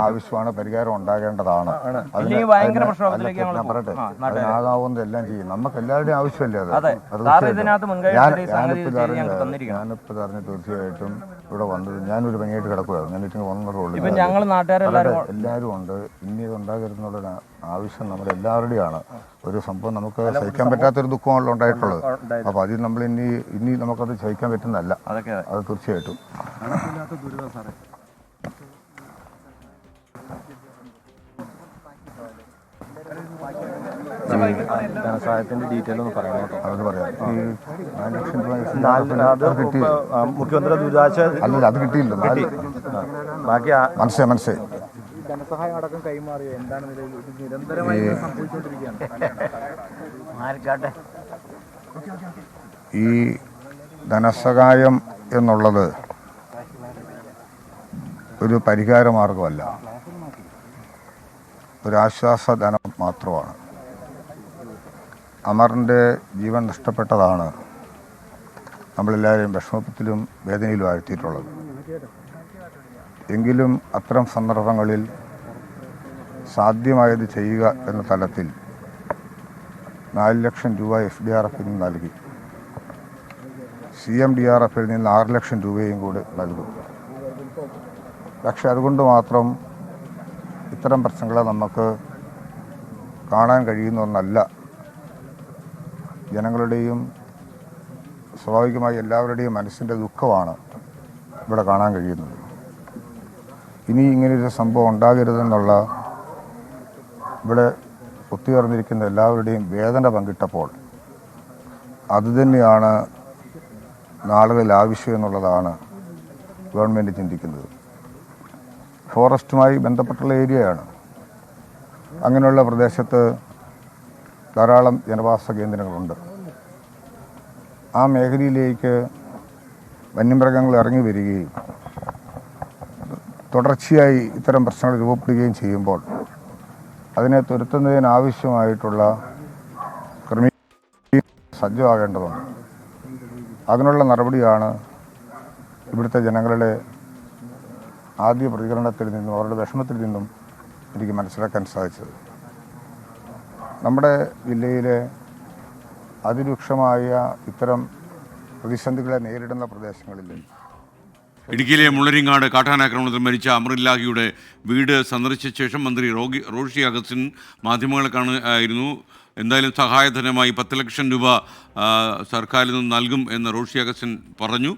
ആവശ്യമാണ് പരിഹാരം ഉണ്ടാകേണ്ടതാണ്. അതിന് ഇല്ലെങ്കിൽ ഭയങ്കര അതിന് പ്രക്ഷോഭത്തിലേക്ക് അതിന് ഞങ്ങൾ ഞാൻ പറയട്ടെ പോകും. ആ, നാട്ടുകാര്. അതിനാകാവുന്നത് എല്ലാം ചെയ്യും. നമുക്ക് എല്ലാവരുടെയും ആവശ്യമല്ലേ അത്? സംഗതി ഞാനിപ്പോൾ അറിഞ്ഞ. തീർച്ചയായിട്ടും. ഇവിടെ വന്നത് ഞാനൊരു ഭംഗിയായിട്ട് കിടക്കുമായിരുന്നു ഞാൻ നാട്ടുകാരെല്ലാവരും എല്ലാവരും ഉണ്ട്. ഇനി ഇത് ഉണ്ടാകരുതെന്നുള്ള ആവശ്യം നമ്മുടെ ആണ് ഒരു സംഭവം നമുക്ക് സഹിക്കാൻ പറ്റാത്തൊരു ദുഃഖമാണല്ലോ ഉണ്ടായിട്ടുള്ളത്. അപ്പോൾ അതിൽ നമ്മൾ ഇനി ഇനി നമുക്കത് സഹിക്കാൻ പറ്റുന്നതല്ല. അതൊക്കെ. അത് തീർച്ചയായിട്ടും. ധനസഹായത്തിന്റെ ഡീറ്റെയിൽ ഒന്ന് പറയാം. കിട്ടി മുഖ്യമന്ത്രി ദുരിതാശ്വാസ അല്ലല്ല അത് കിട്ടിയില്ല. ബാക്കി മനസ്സിലായി മനസ്സേ മനസ്സേ ധനസഹായം അടക്കം കൈമാറിയോ? എന്താണ് നിലവിൽ? ഇത് നിരന്തരമായി ഇത് സംഭവിച്ചുകൊണ്ടിരിക്കുകയാണ്. ആർക്കാട്ടെ ഈ ധനസഹായം എന്നുള്ളത് ഒരു പരിഹാര മാർഗമല്ല ഒരു ആശ്വാസ ധനം മാത്രമാണ്. അമറിന്റെ ജീവൻ നഷ്ടപ്പെട്ടതാണ് നമ്മളെല്ലാവരെയും വിഷമത്തിലും വേദനയിലും ആഴ്ത്തിയിട്ടുള്ളത്. എങ്കിലും അത്തരം സന്ദർഭങ്ങളിൽ സാധ്യമായത് ചെയ്യുക എന്ന തലത്തിൽ നാല് ലക്ഷം രൂപ എഫ് ഡി ആർ എഫിൽ നിന്ന് നൽകി. സി എം ഡി ആർ എഫിൽ നിന്ന് ആറ് ലക്ഷം രൂപയും കൂടി നൽകും. പക്ഷെ അതുകൊണ്ട് മാത്രം ഇത്തരം പ്രശ്നങ്ങളെ നമുക്ക് കാണാൻ കഴിയുന്ന ഒന്നല്ല. ജനങ്ങളുടെയും സ്വാഭാവികമായി എല്ലാവരുടെയും മനസ്സിന്റെ ദുഃഖമാണ് ഇവിടെ കാണാൻ കഴിയുന്നത്. ഇനി ഇങ്ങനെയൊരു സംഭവം ഉണ്ടാകരുതെന്നുള്ള ഇവിടെ ഒത്തുചേർന്നിരിക്കുന്ന എല്ലാവരുടെയും വേദന പങ്കിട്ടപ്പോൾ അതുതന്നെയാണ് നാളുകളിൽ ആവശ്യം എന്നുള്ളതാണ് ഗവൺമെന്റ് ചിന്തിക്കുന്നത്. ഫോറസ്റ്റുമായി ബന്ധപ്പെട്ടുള്ള ഏരിയയാണ്. അങ്ങനെയുള്ള പ്രദേശത്ത് ധാരാളം ജനവാസ കേന്ദ്രങ്ങളുണ്ട്. ആ മേഖലയിലേക്ക് വന്യമൃഗങ്ങൾ ഇറങ്ങി വരികയും തുടർച്ചയായി ഇത്തരം പ്രശ്നങ്ങൾ രൂപപ്പെടുകയും ചെയ്യുമ്പോൾ അതിനെ തുരുത്തുന്നതിനാവശ്യമായിട്ടുള്ള ക്രമീ സജ്ജമാകേണ്ടതുണ്ട്. അതിനുള്ള നടപടിയാണ് ഇവിടുത്തെ ജനങ്ങളുടെ ആദ്യ പ്രതികരണത്തിൽ നിന്നും അവരുടെ വിഷമത്തിൽ നിന്നും എനിക്ക് മനസ്സിലാക്കാൻ സാധിച്ചത്. നമ്മുടെ ജില്ലയിലെ അതിരൂക്ഷമായ ഇത്തരം പ്രതിസന്ധികളെ നേരിടുന്ന പ്രദേശങ്ങളിൽ ഇടുക്കിയിലെ മുള്ളരിങ്ങാട് കാട്ടാനാക്രമണത്തിൽ മരിച്ച അമറില്ലാഹിയുടെ വീട് സന്ദർശിച്ച ശേഷം മന്ത്രി റോഗി റോഷി അഗസ്റ്റിൻ മാധ്യമങ്ങളെ കാണുകയായിരുന്നു എന്തായാലും സഹായധനമായി പത്ത് ലക്ഷം രൂപ സർക്കാരിൽ നിന്ന് നൽകും എന്ന് റോഷി അഗസ്റ്റിൻ പറഞ്ഞു.